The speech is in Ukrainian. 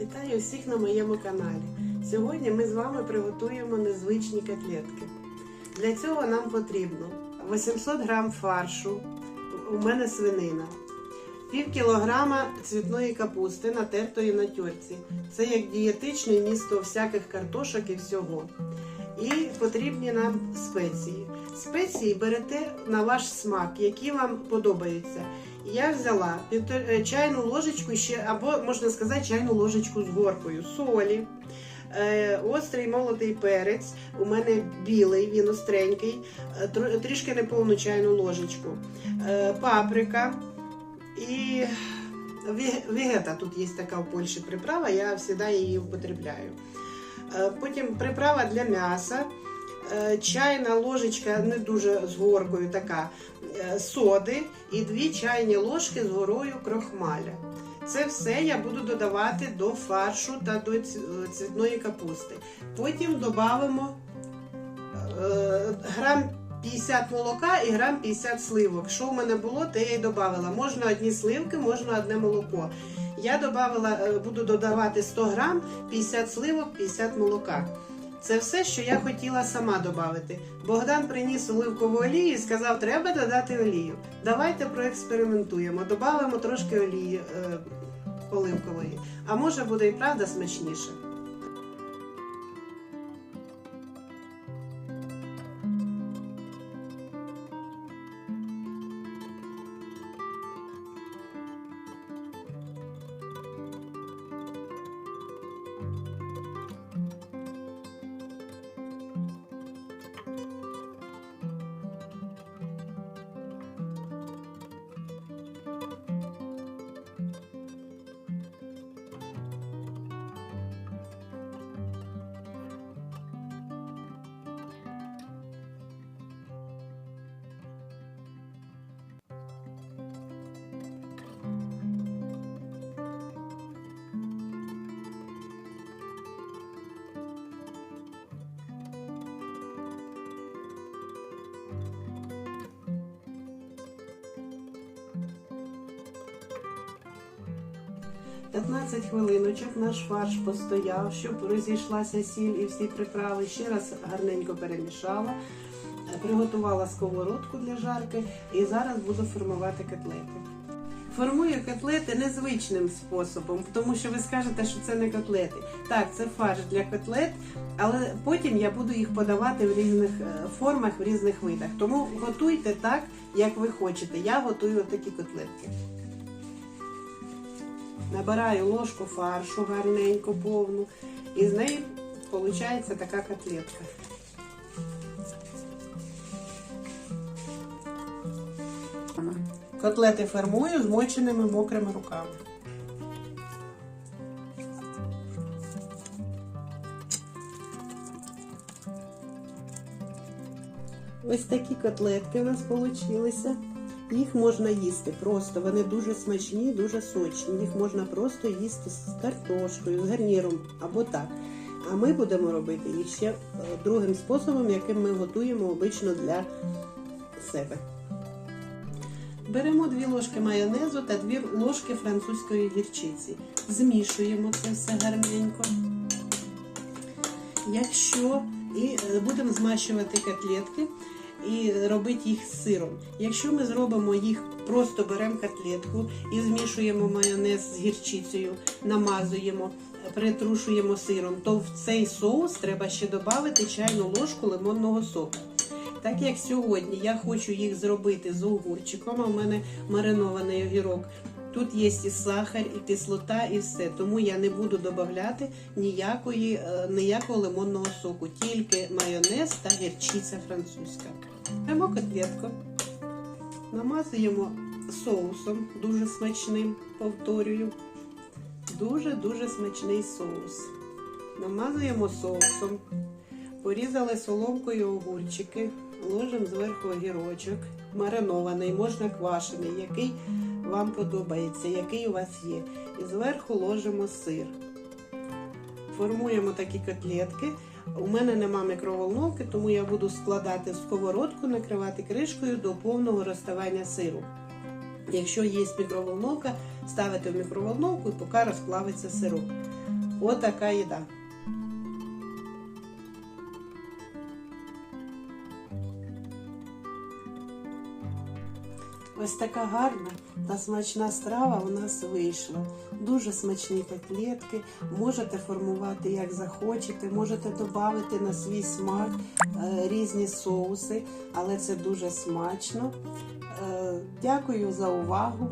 Вітаю всіх на моєму каналі. Сьогодні ми з вами приготуємо незвичні котлетки. Для цього нам потрібно 800 грам фаршу, у мене свинина, пів кілограма цвітної капусти, натертої на тьорці. Це як дієтичне місто всяких картошок і всього. І потрібні нам спеції. Спеції берете на ваш смак, які вам подобаються. Я взяла е, чайну ложечку ще, або можна сказати, чайну ложечку з горкою, солі, е, острий молотий перець. У мене білий, він остренький, е, трішки неповну чайну ложечку, паприка і вегета. Тут є така в Польщі приправа, я завжди її употребляю. Потім приправа для м'яса. Е, Чайна ложечка не дуже з горкою така е, соди і дві чайні ложки з горою крохмаля. Це все я буду додавати до фаршу та до цвітної капусти. Потім додамо е, грам 50 молока і грам 50 сливок. Що в мене було, те я й додавала. Можна одні сливки, можна одне молоко. Я добавила, буду додавати 100 грам, 50 сливок, 50 молока. Це все, що я хотіла сама додати. Богдан приніс оливкову олію і сказав, треба додати олію. Давайте проекспериментуємо, додамо трошки олії е, оливкової. А може буде і правда смачніше. – 15 хвилиночок наш фарш постояв, щоб розійшлася сіль і всі приправи. Ще раз гарненько перемішала, приготувала сковородку для жарки і зараз буду формувати котлети. Формую котлети незвичним способом, тому що ви скажете, що це не котлети. Так, це фарш для котлет, але потім я буду їх подавати в різних е, формах, в різних видах. Тому готуйте так, як ви хочете. Я готую такі котлетки. Набираю ложку фаршу гарненько повну, і з неї виходить така котлетка. Котлети формую змоченими мокрими руками. Ось такі котлетки у нас вийшли. Їх можна їсти просто, вони дуже смачні, дуже сочні. Їх можна просто їсти з картошкою, з гарніром або так. А ми будемо робити їх ще е, другим способом, яким ми готуємо обично для себе. Беремо дві ложки майонезу та дві ложки французької гірчиці. Змішуємо це все гарненько. Якщо і е, будемо змащувати котлетки і робити їх з сиром. Якщо ми зробимо їх, просто беремо котлетку і змішуємо майонез з гірчицею, намазуємо, притрушуємо сиром, то в цей соус треба ще додати чайну ложку лимонного соку. Так як сьогодні я хочу їх зробити з огурчиком, а в мене маринований огірок. Тут є і сахар, і кислота, і все. Тому я не буду додавати ніякої, е, ніякого лимонного соку, тільки майонез та гірчиця французька. Беремо котлетку, намазуємо соусом, дуже смачним, повторюю. Дуже-дуже смачний соус. Намазуємо соусом, порізали соломкою огурчики, ложимо зверху огірочок, маринований, можна квашений, який вам подобається, який у вас є. І зверху ложимо сир. Формуємо такі котлетки. У мене нема мікроволновки, тому я буду складати в сковородку, накривати кришкою до повного розставання сиру. Якщо є мікроволновка, ставите в мікроволновку і поки розплавиться сироп. Отака їда. Ось така гарна та смачна страва у нас вийшла. Дуже смачні котлетки. Можете формувати як захочете, можете додати на свій смак е, різні соуси, але це дуже смачно. Е, Дякую за увагу.